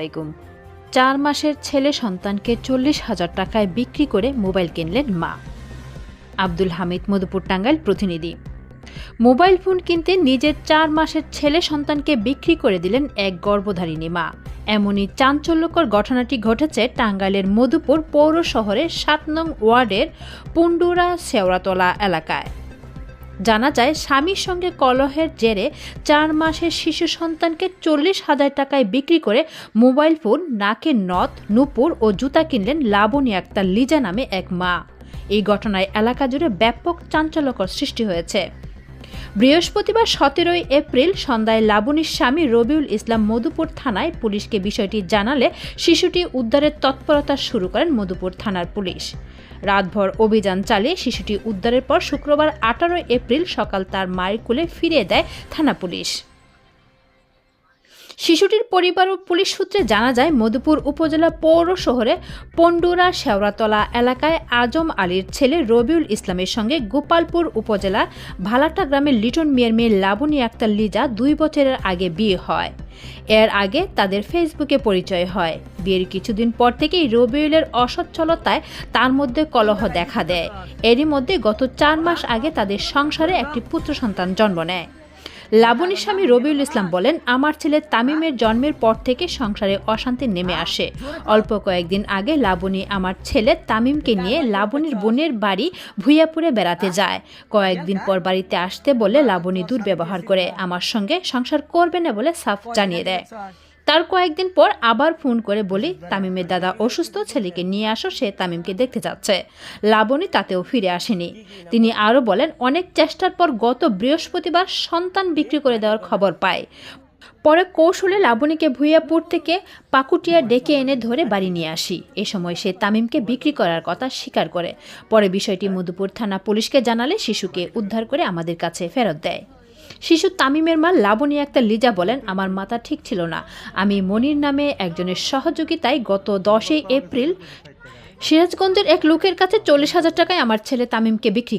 আলাইকুম। চার মাসের ছেলে সন্তানকে চল্লিশ হাজার টাকায় বিক্রি করে মোবাইল কিনলেন মা। আব্দুল হামিদ, মধুপুর টাঙ্গাইল প্রতিনিধি। মোবাইল ফোন কিনতে নিজের চার মাসের ছেলে সন্তানকে বিক্রি করে দিলেন এক গর্ভধারিণী মা। এমনই চাঞ্চল্যকর ঘটনাটি ঘটেছে টাঙ্গাইলের মধুপুর পৌর শহরের সাত নং ওয়ার্ডের পুন্ডুরা শেওড়াতলা এলাকায়। জানা যায়, স্বামীর সঙ্গে কলহের জেরে চার মাসের শিশু সন্তানকে চল্লিশ হাজার টাকায় বিক্রি করে মোবাইল ফোন, নাকের নথ, নুপুর ও জুতা কিনলেন লাবণী আক্তার লিজা নামে এক মা। এই ঘটনায় এলাকা জুড়ে ব্যাপক চাঞ্চল্যকর সৃষ্টি হয়েছে। বৃহস্পতিবার সতেরোই এপ্রিল সন্ধ্যায় লাবণীর স্বামী রবিউল ইসলাম মধুপুর থানায় পুলিশকে বিষয়টি জানালে শিশুটি উদ্ধারের তৎপরতা শুরু করেন মধুপুর থানার পুলিশ। রাতভর অভিযান চালিয়ে শিশুটি উদ্ধারের পর শুক্রবার আঠারোই এপ্রিল সকাল তার মায়ের কোলে ফিরিয়ে দেয় থানা পুলিশ। শিশুটির পরিবার ও পুলিশ সূত্রে জানা যায়, মধুপুর উপজেলা পৌর শহরে পন্ডুরা শেওড়াতলা এলাকায় আজম আলীর ছেলে রবিউল ইসলামের সঙ্গে গোপালপুর উপজেলা ভালাটা গ্রামের লিটন মিয়ার মেয়ে লাবণী আক্তার লিজা দুই বছরের আগে বিয়ে হয়। এর আগে তাদের ফেসবুকে পরিচয় হয়। বিয়ের কিছুদিন পর থেকেই রবিউলের অসচ্ছলতায় তার মধ্যে কলহ দেখা দেয়। এরই মধ্যে গত চার মাস আগে তাদের সংসারে একটি পুত্র সন্তান জন্ম নেয়। লাবণীর স্বামী রবিউল ইসলাম বলেন, আমার ছেলে তামিমের জন্মের পর থেকে সংসারে অশান্তি নেমে আসে। অল্প কয়েকদিন আগে লাবণী আমার ছেলে তামিমকে নিয়ে লাবণীর বোনের বাড়ি ভুইয়াপুরে বেড়াতে যায়। কয়েকদিন পর বাড়িতে আসতে বলে লাবণী দুর্ব্যবহার করে, আমার সঙ্গে সংসার করবে না বলে সাফ জানিয়ে দেয়। তার কয়েকদিন পর আবার ফোন করে বলি, তামিমের দাদা অসুস্থ, ছেলেকে নিয়ে আসো, সে তামিমকে দেখতে যাচ্ছে। লাবণী তাতেও ফিরে আসেনি। তিনি আরও বলেন, অনেক চেষ্টার পর গত বৃহস্পতিবার সন্তান বিক্রি করে দেওয়ার খবর পায় পরে কৌশলে লাবণীকে ভুইয়াপুর থেকে পাকুটিয়া ডেকে এনে ধরে বাড়ি নিয়ে আসি। এ সময় সে তামিমকে বিক্রি করার কথা স্বীকার করে। পরে বিষয়টি মধুপুর থানা পুলিশকে জানালে শিশুকে উদ্ধার করে আমাদের কাছে ফেরত দেয়। শিশু তামিমের মা লাবণী একটা লিজা বলেন, আমার মাথা ঠিক ছিল না। আমি মনির নামে একজনের সহযোগিতায় গত দশই এপ্রিল সিরাজগঞ্জের এক লোকের কাছে চল্লিশ হাজার টাকায় আমার ছেলে তামিমকে বিক্রি করি